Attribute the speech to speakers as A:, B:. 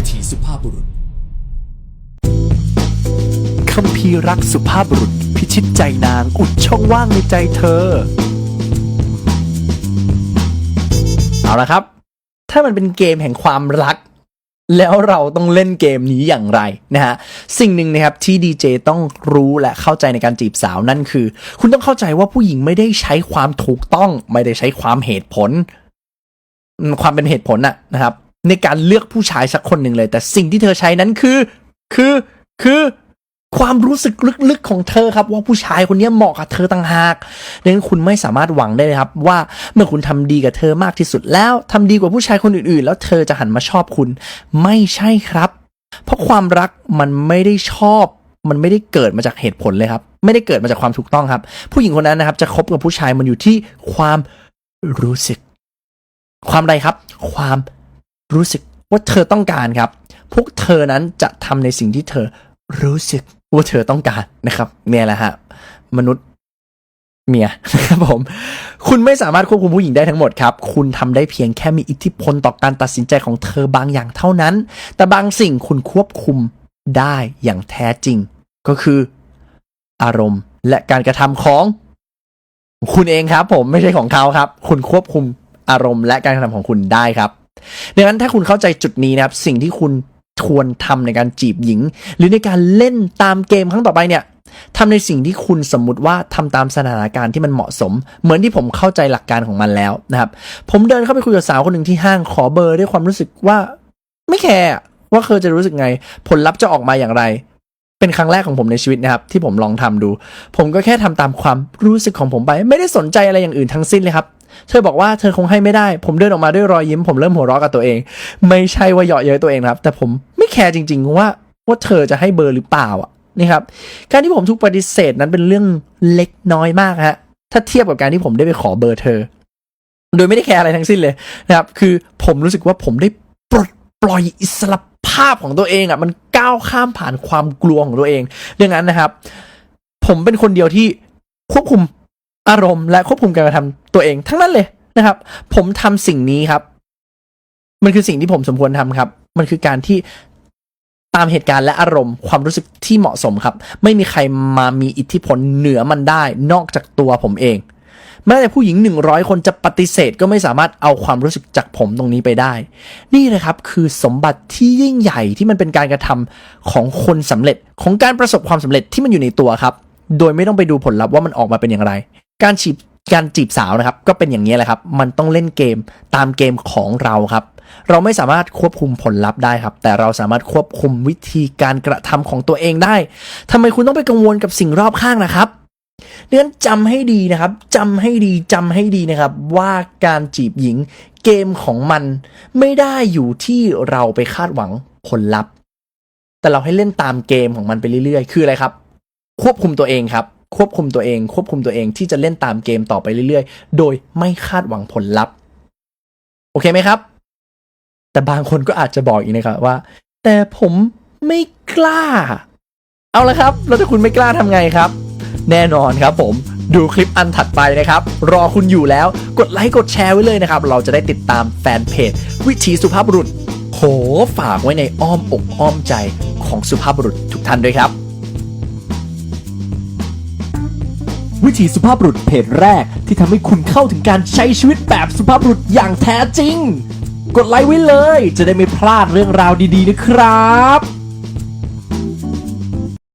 A: วิถีสุภาพบุรุษ
B: คัมภีรักสุภาพบุรุษ พิชิตใจนางอุดช่องว่างในใจเธอ เอาละครับ ถ้ามันเป็นเกมแห่งความรัก แล้วเราต้องเล่นเกมนี้อย่างไรนะฮะ สิ่งหนึ่งนะครับที่ดีเจต้องรู้และเข้าใจในการจีบสาวนั่นคือ คุณต้องเข้าใจว่าผู้หญิงไม่ได้ใช้ความถูกต้อง ไม่ได้ใช้ความเหตุผล ความเป็นเหตุผลน่ะนะครับ ในการเลือกผู้ชายสักคนหนึ่งเลย แต่สิ่งที่เธอใช้นั้นคือ คือคือความรู้สึกลึกๆของเธอครับ ว่าผู้ชายคนนี้เหมาะกับเธอต่างหากดังนั้นคุณไม่สามารถหวังได้เลยครับ ว่าเมื่อคุณทำดีกับเธอมากที่สุดแล้วทำดีกว่าผู้ชายคนอื่นๆ แล้วเธอจะหันมาชอบคุณ ไม่ใช่ครับ เพราะความรักมันไม่ได้ชอบ มันไม่ได้เกิดมาจากเหตุผลเลยครับ ไม่ได้เกิดมาจากความถูกต้องครับ ผู้หญิงคนนั้นนะครับ จะคบกับผู้ชายมันอยู่ที่ความรู้สึก ความอะไรครับ ความ รู้สึกว่าเธอต้องการครับ พวกเธอนั้นจะทำในสิ่งที่เธอรู้สึกว่าเธอต้องการนะครับเนี่ยแหละฮะมนุษย์เมียนะครับผม คุณไม่สามารถควบคุมผู้หญิงได้ทั้งหมดครับ คุณทำได้เพียงแค่มีอิทธิพลต่อการตัดสินใจของเธอบางอย่างเท่านั้น แต่บางสิ่งคุณควบคุมได้อย่างแท้จริง ก็คือ อารมณ์และการกระทำของ คุณเองครับ ผมไม่ใช่ของเขาครับ คุณควบคุมอารมณ์และการกระทำของคุณได้ครับ ดังนั้นถ้าคุณเข้าใจจุดนี้นะครับ สิ่งที่คุณควรทำในการจีบหญิง หรือในการเล่นตามเกมครั้งต่อไปเนี่ยทำในสิ่งที่คุณสมมุติว่าทำตามสถานการณ์ที่มันเหมาะสม เหมือนที่ผมเข้าใจหลักการของมันแล้วนะครับ ผมเดินเข้าไปคุยกับสาวคนหนึ่งที่ห้างขอเบอร์ด้วยความรู้สึกว่า ไม่แคร์ว่าเคยจะรู้สึกไง ผลลัพธ์จะออกมาอย่างไร เป็นครั้งแรกของผมในชีวิตนะครับ ที่ผมลองทำดู ผมก็แค่ทำตามความรู้สึกของผมไป ไม่ได้สนใจอะไรอย่างอื่นทั้งสิ้นเลยครับ เธอบอกว่าเธอคงให้ไม่ได้ ผมเดินออกมาด้วยรอยยิ้ม ผมเริ่มหัวเราะกับตัวเอง ไม่ใช่ว่าเหยาะเย้ยตัวเองนะครับ แต่ผมไม่แคร์จริง ๆ ว่าว่าเธอจะให้เบอร์หรือเปล่าอะนี่ครับ การที่ผมถูกปฏิเสธนั้นเป็นเรื่องเล็กน้อยมากฮะ ถ้าเทียบกับการที่ผมได้ไปขอเบอร์เธอ โดยไม่ได้แคร์อะไรทั้งสิ้นเลยนะครับ คือผมรู้สึกว่าผมได้ปลดปล่อยอิสระภาพของตัวเองอะ มันก้าวข้ามผ่านความกลัวของตัวเองดังนั้นนะครับ ผมเป็นคนเดียวที่ควบคุม อารมณ์และควบคุมการกระทำตัวเองทั้งนั้นเลยนะครับ ผมทำสิ่งนี้ครับ มันคือสิ่งที่ผมสมควรทำครับ มันคือการที่ตามเหตุการณ์และอารมณ์ความรู้สึกที่เหมาะสมครับ ไม่มีใครมามีอิทธิพลเหนือมันได้ นอกจากตัวผมเองแม้แต่ผู้หญิงหนึ่งร้อยคนจะปฏิเสธก็ไม่สามารถเอาความรู้สึกจากผมตรงนี้ไปได้ นี่นะครับคือสมบัติที่ยิ่งใหญ่ที่มันเป็นการกระทำของคนสำเร็จของการประสบความสำเร็จที่มันอยู่ในตัวครับ โดยไม่ต้องไปดูผลลัพธ์ว่ามันออกมาเป็นอย่างไร การจีบการจีบสาวนะครับ ก็เป็นอย่างนี้แหละครับ มันต้องเล่นเกมตามเกมของเราครับ เราไม่สามารถควบคุมผลลัพธ์ได้ครับ แต่เราสามารถควบคุมวิธีการกระทำของตัวเองได้ทำไมคุณต้องไปกังวลกับสิ่งรอบข้างนะครับดังนั้นจำให้ดีนะครับจำให้ดีจำให้ดีนะครับ ว่าการจีบหญิงเกมของมันไม่ได้อยู่ที่เราไปคาดหวังผลลัพธ์ แต่เราให้เล่นตามเกมของมันไปเรื่อยๆ คืออะไรครับ ควบคุมตัวเองครับ ควบคุมตัวเอง ควบคุมตัวเองที่จะเล่นตามเกมต่อไปเรื่อยๆ โดยไม่คาดหวังผลลัพธ์ โอเคไหมครับ แต่บางคนก็อาจจะบอกอีกนะครับว่า แต่ผมไม่กล้า เอาละครับ แล้วถ้าคุณไม่กล้าทำไงครับ แน่นอนครับผมดูคลิปอันถัดไปนะครับ รอคุณอยู่แล้ว กดไลค์กดแชร์ไว้เลยนะครับ เราจะได้ติดตามแฟนเพจ วิถีสุภาพบุรุษ โหฝากไว้ในอ้อมอกอ้อมใจของสุภาพบุรุษทุกท่านด้วยครับ วิถีสุภาพบุรุษเพจแรกที่ทำให้คุณเข้าถึงการใช้ชีวิตแบบสุภาพบุรุษอย่างแท้จริง กดไลค์ไว้เลยจะได้ไม่พลาดเรื่องราวดีๆนะครับ